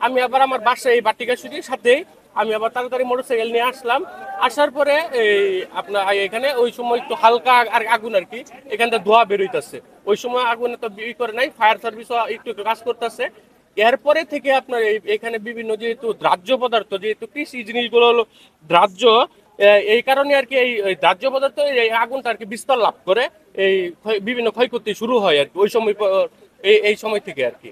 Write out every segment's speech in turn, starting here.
আমি আবার আমার বাসায় এই বাটিকা শুটির সাথে আমি আবার তাড়াতাড়ি মোটরসাইকেল নিয়ে আসলাম। আসার পরে এই আপনার এখানে ওই সময় একটু হালকা আর আগুন আর কি, এখান থেকে ধোয়া বেরোইতেছে ওই সময় আগুন তো ই করে নাই ফায়ার সার্ভিসও একটু একটু কাজ করতেছে। এরপরে থেকে আপনার এখানে বিভিন্ন যেহেতু দ্রাহ্য পদার্থ, যেহেতু কৃষি জিনিসগুলো হলো দ্রাহ্য এই কারণে আর কি এই দ্রাহ্য পদার্থ এই আগুনটা আর কি বিস্তার লাভ করে এই বিভিন্ন ক্ষয়ক্ষতি শুরু হয় আর কি, ওই সময় এই সময় থেকে আর কি।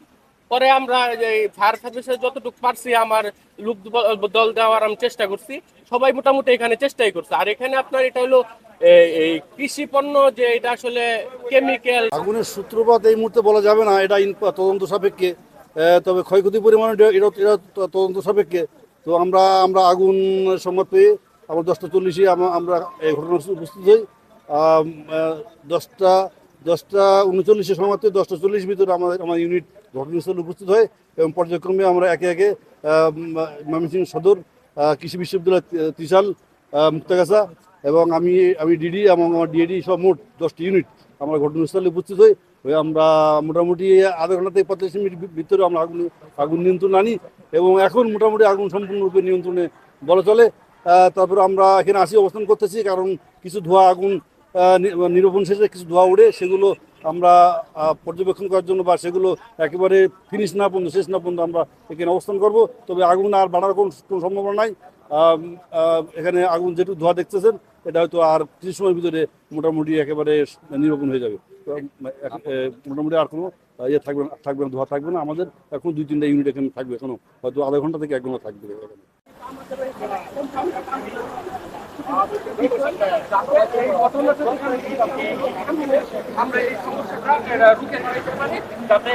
পরে আমরা এই ফায়ার সার্ভিসে যতটুকু পারছি আমার লোক দল দেওয়ার আমি চেষ্টা করছি। সবাই মোটামুটি এখানে চেষ্টাই করছে। আর এখানে আপনার এটা হলো এই- কৃষি পণ্য যে এটা আসলে কেমিক্যাল আগুনের সূত্রপাত এই মুহূর্তে বলা যাবে না, এটা তদন্ত সাপেক্ষে। তবে ক্ষয়ক্ষতি পরিমাণ এটা তদন্ত সাপেক্ষে। তো আমরা আমরা আগুন সংবাদ পেয়ে আমার দশটা চল্লিশে আমরা এই ঘটনাস্থলে উপস্থিত হই। দশটা দশটা উনচল্লিশে পেয়ে দশটা চল্লিশ ভিতরে আমাদের আমার ইউনিট ঘটনাস্থলে উপস্থিত হয় এবং পর্যায়ক্রমে আমরা একে একে আহ, ময়মনসিংহ সদর কৃষি বিশ্ববিদ্যালয় ত্রিশাল মুক্তাগাছা এবং আমি আমি ডিডি এবং আমার ডিএডি সব মোট দশটি ইউনিট আমরা ঘটনাস্থলে উপস্থিত হই। ওই আমরা মোটামুটি আধা ঘণ্টা থেকে পঁয়তাল্লিশ মিনিট ভিতরে আমরা আগুন আগুন নিয়ন্ত্রণ আনি এবং এখন মোটামুটি আগুন সম্পূর্ণরূপে নিয়ন্ত্রণে বলা চলে। তারপরে আমরা এখানে আসি অবস্থান করতেছি কারণ কিছু ধোঁয়া আগুন নিরূপণ শেষে কিছু ধোঁয়া উড়ে সেগুলো আমরা পর্যবেক্ষণ করার জন্য বা সেগুলো একেবারে ফিনিশ না পর্যন্ত শেষ না পর্যন্ত আমরা এখানে অবস্থান করব। তবে আগুন আর বাড়ার কোনো কোনো সম্ভাবনা নাই। এখানে আগুন যেটুকু ধোঁয়া দেখতেছেন এটা হয়তো আর কিছু সময়ের ভিতরে মোটামুটি একেবারে নিরূপণ হয়ে যাবে। মোটামুটি আর কোনো ইয়ে থাকবে না থাকবে না ধোঁয়া থাকবে না। আমাদের এখন দুই তিনটা ইউনিট এখানে থাকবে এখনও। হয়তো আধা ঘণ্টা থেকে এক ঘণ্টা থাকবে এখানে।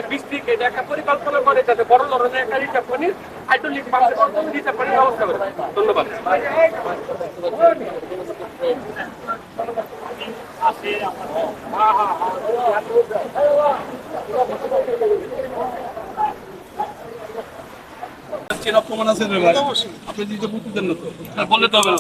বৃষ্টিক একটা পরিকল্পনা করে যাতে বড় ধরনের একটা রিচাপ পানির হাইড্রোলিক পাম্পের ধন্যবাদ চেনা প্রমাণ আছে রে ভাই আপনি দিতে বুঝতে দেন না তো বললে তো হবে না